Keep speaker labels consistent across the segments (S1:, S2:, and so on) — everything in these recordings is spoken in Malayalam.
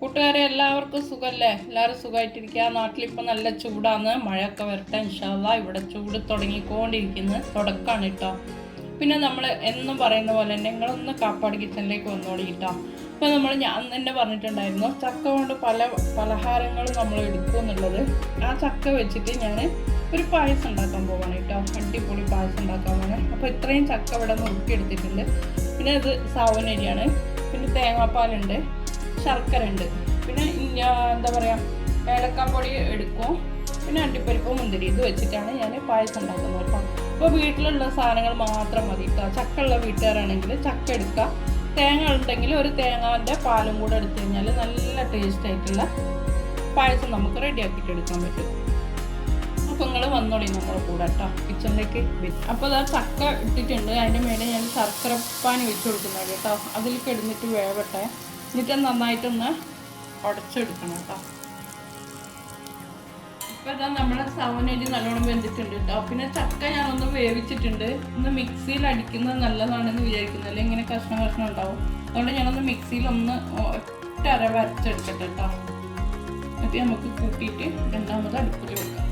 S1: കൂട്ടുകാരെ എല്ലാവർക്കും സുഖമല്ലേ എല്ലാവരും സുഖമായിട്ടിരിക്കുക നാട്ടിലിപ്പോൾ നല്ല ചൂടാണ്. മഴയൊക്കെ വരട്ടെ ഇൻഷാല്ല ഇവിടെ ചൂട് തുടങ്ങിക്കൊണ്ടിരിക്കുന്നത് തുടക്കമാണ് കേട്ടോ. പിന്നെ നമ്മൾ എന്നും പറയുന്ന പോലെ തന്നെ നിങ്ങളൊന്ന് കാപ്പാട് കിച്ചണിലേക്ക് വന്നോളി കേട്ടോ. അപ്പോൾ നമ്മൾ ഞാൻ തന്നെ പറഞ്ഞിട്ടുണ്ടായിരുന്നു ചക്ക കൊണ്ട് പല പലഹാരങ്ങളും നമ്മൾ എടുക്കും എന്നുള്ളത്. ആ ചക്ക വെച്ചിട്ട് ഞാൻ ഒരു പായസം ഉണ്ടാക്കാൻ പോവാണ് കേട്ടോ. അടിപൊളി പായസം ഉണ്ടാക്കാൻ പോവാണ്. അപ്പോൾ ഇത്രയും ചക്ക ഇവിടെ നോക്കിയെടുത്തിട്ടുണ്ട് പിന്നെ അത് സാവനരിയാണ് പിന്നെ തേങ്ങാപ്പാലുണ്ട് ശർക്കര ഉണ്ട് പിന്നെ എന്താ പറയുക ഏലക്കാപ്പൊടി എടുക്കും. പിന്നെ അണ്ടിപ്പരിപ്പ് മുന്തിരി ഇത് വെച്ചിട്ടാണ് ഞാൻ പായസം ഉണ്ടാക്കുന്നത് കേട്ടോ. അപ്പോൾ വീട്ടിലുള്ള സാധനങ്ങൾ മാത്രം മതി കേട്ടോ. ചക്ക ഉള്ള വീട്ടുകാരാണെങ്കിൽ ചക്ക എടുക്കുക. തേങ്ങ ഉണ്ടെങ്കിൽ ഒരു തേങ്ങാന്റെ പാലും കൂടെ എടുത്തു കഴിഞ്ഞാൽ നല്ല ടേസ്റ്റ് ആയിട്ടുള്ള പായസം നമുക്ക് റെഡിയാക്കിയിട്ട് എടുക്കാൻ പറ്റും. വന്നോളി നമ്മുടെ കൂടെ കേട്ടോ കിച്ചണിലേക്ക് അപ്പോൾ അത് ചക്ക ഇട്ടിട്ടുണ്ട്. അതിന്റെ മേലെ ഞാൻ ശർക്കര പാനി വെച്ച് കൊടുക്കുന്നത് കേട്ടോ. അതിൽ കിടന്നിട്ട് വേവട്ടെ. എന്നിട്ട് നന്നായിട്ടൊന്ന് ഉടച്ചെടുക്കണം കേട്ടോ. ഇപ്പം ഇതാ നമ്മുടെ സവനരി നല്ലോണം വെന്തിട്ടുണ്ട് കേട്ടോ. പിന്നെ ചക്ക ഞാനൊന്ന് വേവിച്ചിട്ടുണ്ട്. ഒന്ന് മിക്സിയിൽ അടിക്കുന്നത് നല്ലതാണെന്ന് വിചാരിക്കുന്നു. ഇങ്ങനെ കഷ്ണം കഷ്ണം ഉണ്ടാവും. അതുകൊണ്ട് ഞാനൊന്ന് മിക്സിയിൽ ഒന്ന് ഒറ്റ അര വരച്ചെടുക്കട്ടെ കേട്ടോ. എന്നിട്ട് നമുക്ക് കൂട്ടിയിട്ട് രണ്ടാമത് അടുപ്പിൽ വെക്കാം.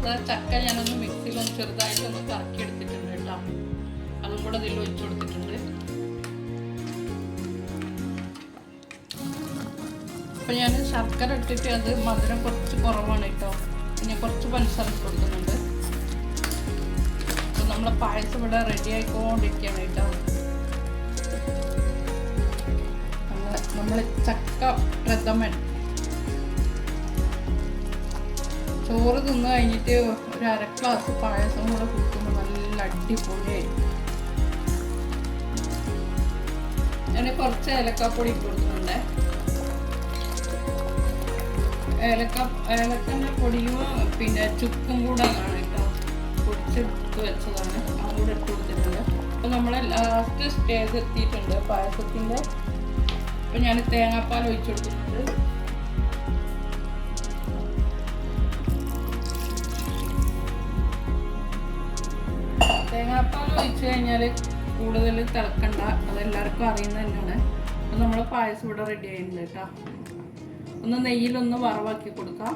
S1: ഇപ്പൊ ചക്ക ഞാനൊന്ന് മിക്സിയിൽ ഒന്ന് ചെറുതായിട്ടൊന്ന് കറക്കി എടുത്തിട്ടുണ്ട് കേട്ടോ. അതും കൂടെ ഇതിൽ ഒഴിച്ചു കൊടുത്തിട്ടുണ്ട്. അപ്പൊ ഞാൻ ശർക്കര ഇട്ടിട്ട് അത് മധുരം കുറച്ച് കുറവാണ് കേട്ടോ. പിന്നെ കുറച്ച് പഞ്ചസാര കൊടുക്കുന്നുണ്ട്. അപ്പൊ നമ്മളെ പായസം ഇവിടെ റെഡി ആയിക്കൊണ്ടിരിക്കുകയാണ് കേട്ടോ. നമ്മൾ ചക്ക പ്രഥമൻ ചോറ് തിന്ന് കഴിഞ്ഞിട്ട് ഒരു അര ഗ്ലാസ് പായസം കൂടെ കുടിക്കുമ്പോൾ നല്ല അടിപൊളിയായിരിക്കും ഞാൻ കുറച്ച് ഏലക്കാപ്പൊടി കൊടുക്കുന്നുണ്ട് ഏലക്ക ഏലക്കന്റെ പൊടിയും പിന്നെ ചുക്കും കൂടെ ആണ് കേട്ടോ പൊടിച്ചെടുത്ത് വെച്ചതാണ്. അതും കൂടെ ഇട്ട് കൊടുത്തിട്ടുണ്ട്. അപ്പോൾ നമ്മൾ ലാസ്റ്റ് സ്റ്റേജ് എത്തിയിട്ടുണ്ട് പായസത്തിന്റെ. അപ്പോൾ ഞാൻ തേങ്ങാപ്പാൽ ഒഴിച്ചു കൊടുത്തിട്ടുണ്ട്. തേങ്ങാപ്പാൽ ഒഴിച്ചു കഴിഞ്ഞാൽ കൂടുതൽ തിളക്കണ്ട. അതെല്ലാവർക്കും അറിയുന്ന തന്നെയാണ് അപ്പം നമ്മൾ പായസം ഇവിടെ റെഡി ആയിട്ടുണ്ട് കേട്ടോ. ഒന്ന് നെയ്യിലൊന്ന് വറവാക്കി കൊടുക്കാം.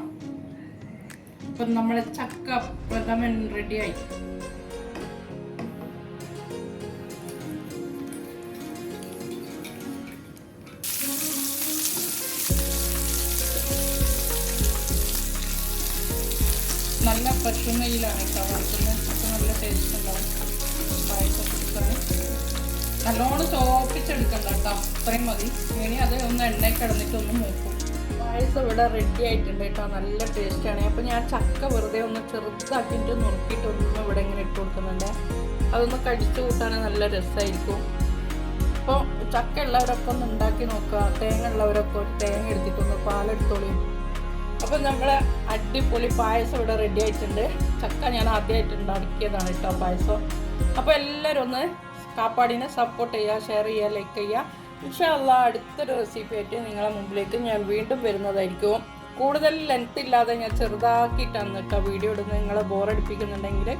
S1: അപ്പം നമ്മൾ ചക്ക പ്രഥമൻ റെഡിയായി നല്ല പശു നെയ്യിലാണ് കേട്ടോ. നല്ല ടേസ്റ്റ് ഉണ്ടാവും. നല്ലോണം ചോപ്പിച്ചെടുക്കണ്ട കേട്ടോ. അത്രയും മതി. ഇനി അത് ഒന്ന് എണ്ണയിൽ കിടന്നിട്ട് ഒന്ന് നോക്കും പായസം ഇവിടെ റെഡി ആയിട്ടുണ്ട് കേട്ടോ. നല്ല ആണ്. അപ്പോൾ ഞാൻ ചക്ക വെറുതെ ഒന്ന് ചെറുതാക്കിയിട്ട് നുറുക്കിയിട്ട് ഒന്ന് ഇവിടെ ഇങ്ങനെ ഇട്ട് കൊടുക്കുന്നുണ്ട്. അതൊന്ന് കടിച്ചു കൂട്ടാൻ നല്ല രസമായിരിക്കും അപ്പോൾ ചക്ക ഉള്ളവരൊക്കെ ഒന്ന് ഉണ്ടാക്കി നോക്കുക. തേങ്ങ ഉള്ളവരൊക്കെ ഒരു തേങ്ങ എടുത്തിട്ടൊന്ന് പാലെടുത്തോളി. അപ്പോൾ നമ്മൾ അടിപൊളി പായസം ഇവിടെ റെഡി ആയിട്ടുണ്ട്. ചക്ക ഞാൻ ആദ്യമായിട്ട് ഉണ്ടാക്കിയതാണ് കേട്ടോ പായസം. അപ്പോൾ എല്ലാവരും ഒന്ന് കാപ്പാടിനെ സപ്പോർട്ട് ചെയ്യുക ഷെയർ ചെയ്യുക ലൈക്ക് ചെയ്യുക. ഇൻഷാല്ല അടുത്തൊരു റെസിപ്പി ആയിട്ട് നിങ്ങളെ മുമ്പിലേക്ക് ഞാൻ വീണ്ടും വരുന്നതായിരിക്കും. കൂടുതൽ ലെങ്ത് ഇല്ലാതെ ഞാൻ ചെറുതാക്കിയിട്ടാണ് കേട്ടോ വീഡിയോ ഇടുന്നത്. നിങ്ങളെ ബോറടിപ്പിക്കുന്നുണ്ടെങ്കിൽ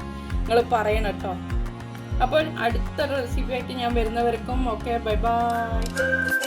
S1: നിങ്ങൾ പറയണം കേട്ടോ. അപ്പോൾ അടുത്തൊരു റെസിപ്പി ആയിട്ട് ഞാൻ വരുന്നവർക്കും ഓക്കെ ബൈ ബൈ